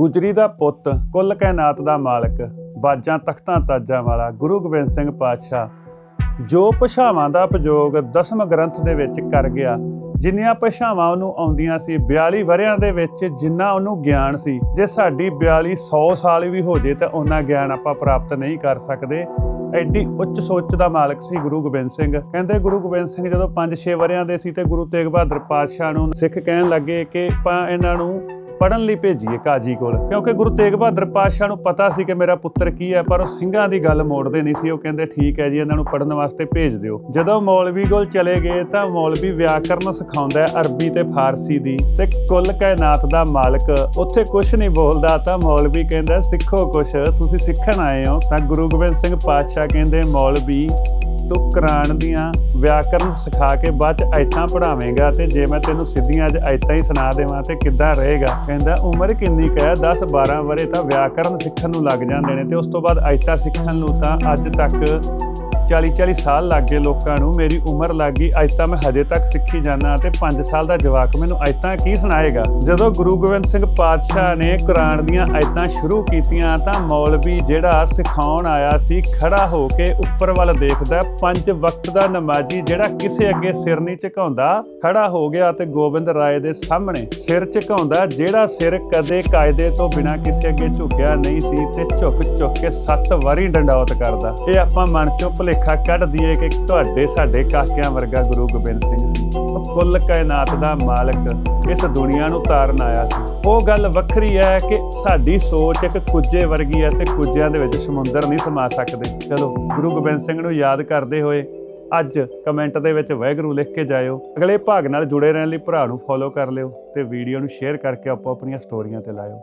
ਗੁਜਰੀ ਦਾ ਪੁੱਤ ਕੁੱਲ ਕਾਇਨਾਤ ਦਾ ਮਾਲਕ, ਬਾਜਾਂ ਤਖਤਾਂ ਤਾਜਾਂ ਵਾਲਾ ਗੁਰੂ ਗੋਬਿੰਦ ਸਿੰਘ ਪਾਤਸ਼ਾਹ, ਜੋ ਭਾਸ਼ਾਵਾਂ ਦਾ ਪ੍ਰਯੋਗ ਦਸਮ ਗ੍ਰੰਥ ਦੇ ਵਿੱਚ ਕਰ ਗਿਆ, ਜਿੰਨੀਆਂ ਭਾਸ਼ਾਵਾਂ ਉਹਨੂੰ ਆਉਂਦੀਆਂ ਸੀ 42 ਵਰਿਆਂ ਦੇ ਵਿੱਚ ਜਿੰਨਾ ਉਹਨੂੰ ਗਿਆਨ ਸੀ, ਜੇ ਸਾਡੀ 42 100 ਸਾਲ ਵੀ ਹੋ ਜੇ ਤਾਂ ਉਹਨਾਂ ਗਿਆਨ ਆਪਾਂ ਪ੍ਰਾਪਤ ਨਹੀਂ ਕਰ ਸਕਦੇ। ਐਡੀ ਉੱਚ ਸੋਚ ਦਾ ਮਾਲਕ ਸੀ ਗੁਰੂ ਗੋਬਿੰਦ ਸਿੰਘ। ਕਹਿੰਦੇ ਗੁਰੂ ਗੋਬਿੰਦ ਸਿੰਘ ਜਦੋਂ 5-6 ਵਰਿਆਂ ਦੇ ਸੀ ਤੇ ਗੁਰੂ ਤੇਗ ਬਹਾਦਰ ਪਾਤਸ਼ਾਹ ਨੂੰ ਸਿੱਖ ਕਹਿਣ ਲੱਗੇ ਕਿ ਆਪਾਂ ਇਹਨਾਂ ਨੂੰ ਪੜਨ ਲਈ ਭੇਜੀਏ ਕਾਜੀ ਕੋਲ। ਕਿਉਂਕਿ ਗੁਰੂ ਤੇਗ ਬਹਾਦਰ ਪਾਤਸ਼ਾਹ ਨੂੰ ਪਤਾ ਸੀ ਕਿ ਮੇਰਾ ਪੁੱਤਰ ਕੀ ਹੈ, ਪਰ ਉਹ ਸਿੰਘਾਂ ਦੀ ਗੱਲ ਮੋੜਦੇ ਨਹੀਂ ਸੀ। ਉਹ ਕਹਿੰਦੇ, ਠੀਕ ਹੈ ਜੀ, ਇਹਨਾਂ ਨੂੰ ਪੜਨ ਵਾਸਤੇ ਭੇਜ ਦਿਓ। ਜਦੋਂ ਮੌਲਵੀ ਕੋਲ ਚਲੇ ਗਏ ਤਾਂ ਮੌਲਵੀ ਵਿਆਕਰਨ ਸਿਖਾਉਂਦਾ ਹੈ ਅਰਬੀ ਤੇ ਫਾਰਸੀ ਦੀ। ਤੇ ਕੁੱਲ ਕਾਇਨਾਤ ਦਾ ਮਾਲਕ ਉੱਥੇ ਕੁਝ ਨਹੀਂ ਬੋਲਦਾ ਤਾਂ ਮੌਲਵੀ ਕਹਿੰਦਾ, ਸਿੱਖੋ ਕੁਝ ਤੁਸੀਂ ਸਿੱਖਣ ਆਏ ਹੋ। ਤਾਂ ਗੁਰੂ ਗੋਬਿੰਦ ਸਿੰਘ ਪਾਤਸ਼ਾਹ ਕਹਿੰਦੇ, ਮੌਲਵੀ ਤੂੰ ਕੁਰਾਨ ਦੀਆਂ ਵਿਆਕਰਨ ਸਿਖਾ ਕੇ ਬਾਅਦ ਚ ਆਇਤਾਂ ਪੜਾਵੇਂਗਾ ਤੇ ਜੇ ਮੈਂ ਤੈਨੂੰ ਸਿੱਧੀਆਂ ਅੱਜ ਆਇਤਾਂ ਹੀ ਸੁਣਾ ਦੇਵਾਂ ਤੇ ਕਿੱਦਾਂ ਰਹੇਗਾ? ਕਹਿੰਦਾ, ਉਮਰ ਕਿੰਨੀ ਕੁ ਹੈ? 10 12 ਵਰੇ ਤਾਂ ਵਿਆਕਰਨ ਸਿੱਖਣ ਨੂੰ ਲੱਗ ਜਾਂਦੇ ਨੇ ਤੇ ਉਸ ਤੋਂ ਬਾਅਦ ਆਇਤਾਂ ਸਿੱਖਣ ਨੂੰ ਤਾਂ ਅੱਜ ਤੱਕ 40 40 ਸਾਲ ਲੱਗ ਗਏ ਲੋਕਾਂ ਨੂੰ, ਮੇਰੀ ਉਮਰ ਲੱਗ ਗਈ ਆਇਤਾਂ ਮੈਂ ਹਜੇ ਤੱਕ ਸਿੱਖੀ ਜਾਂਦਾ ਤੇ 5 ਸਾਲ ਦਾ ਜਵਾਕ ਮੈਨੂੰ ਆਇਤਾਂ ਕੀ ਸੁਣਾਏਗਾ? ਜਦੋਂ ਗੁਰੂ ਗੋਬਿੰਦ ਸਿੰਘ ਪਾਤਸ਼ਾਹ ਨੇ ਕੁਰਾਨ ਦੀਆਂ ਆਇਤਾਂ ਸ਼ੁਰੂ ਕੀਤੀਆਂ ਤਾਂ ਮੌਲਵੀ ਜਿਹੜਾ ਸਿਖਾਉਣ ਆਇਆ ਸੀ, ਖੜਾ ਹੋ ਕੇ ਉੱਪਰ ਵੱਲ ਦੇਖਦਾ, ਪੰਜ ਵਕਤ ਦਾ ਨਮਾਜ਼ੀ ਜਿਹੜਾ ਕਿਸੇ ਅੱਗੇ ਸਿਰ ਨਹੀਂ ਝੁਕਾਉਂਦਾ, ਖੜਾ ਹੋ ਗਿਆ ਤੇ ਗੋਬਿੰਦ ਰਾਏ ਦੇ ਸਾਹਮਣੇ ਸਿਰ ਝੁਕਾਉਂਦਾ, ਜਿਹੜਾ ਸਿਰ ਕਦੇ ਕਾਇਦੇ ਤੋਂ ਬਿਨਾ ਕਿਸੇ ਅੱਗੇ ਝੁਕਿਆ ਨਹੀਂ ਸੀ ਤੇ ਝੁਕ ਝੁਕ ਕੇ ਸੱਤ ਵਾਰੀ ਡੰਡੌਤ ਕਰਦਾ। ਇਹ ਆਪਾਂ ਮਨ ਚੋਂ ਭੁਲੇਖਾ ਕੱਢ ਦਈਏ ਕਿ ਤੁਹਾਡੇ, ਸਾਡੇ ਕਾਕਿਆਂ ਵਰਗਾ ਗੁਰੂ ਗੋਬਿੰਦ ਸਿੰਘ ਸੀ। ਉਹ ਕੁੱਲ ਕਾਇਨਾਤ ਦਾ ਮਾਲਕ ਇਸ ਦੁਨੀਆ ਨੂੰ ਤਾਰਨ ਆਇਆ ਸੀ। ਉਹ ਗੱਲ ਵੱਖਰੀ ਹੈ ਕਿ ਸਾਡੀ ਸੋਚ ਇੱਕ ਕੁੱਜੇ ਵਰਗੀ ਹੈ ਤੇ ਕੁੱਜਿਆਂ ਦੇ ਵਿੱਚ ਸਮੁੰਦਰ ਨਹੀਂ ਸਮਾ ਸਕਦੇ। ਚਲੋ, ਗੁਰੂ ਗੋਬਿੰਦ ਸਿੰਘ ਨੂੰ ਯਾਦ ਕਰਦੇ ਹੋਏ ਅੱਜ ਕਮੈਂਟ ਦੇ ਵਿੱਚ ਵਾਹਿਗੁਰੂ ਲਿਖ ਕੇ ਜਾਇਓ। ਅਗਲੇ ਭਾਗ ਨਾਲ ਜੁੜੇ ਰਹਿਣ ਲਈ ਭਰਾ ਨੂੰ ਫੋਲੋ ਕਰ ਲਿਓ ਤੇ ਵੀਡੀਓ ਨੂੰ ਸ਼ੇਅਰ ਕਰਕੇ ਆਪੋ ਆਪਣੀਆਂ ਸਟੋਰੀਆਂ ਤੇ ਲਾਇਓ।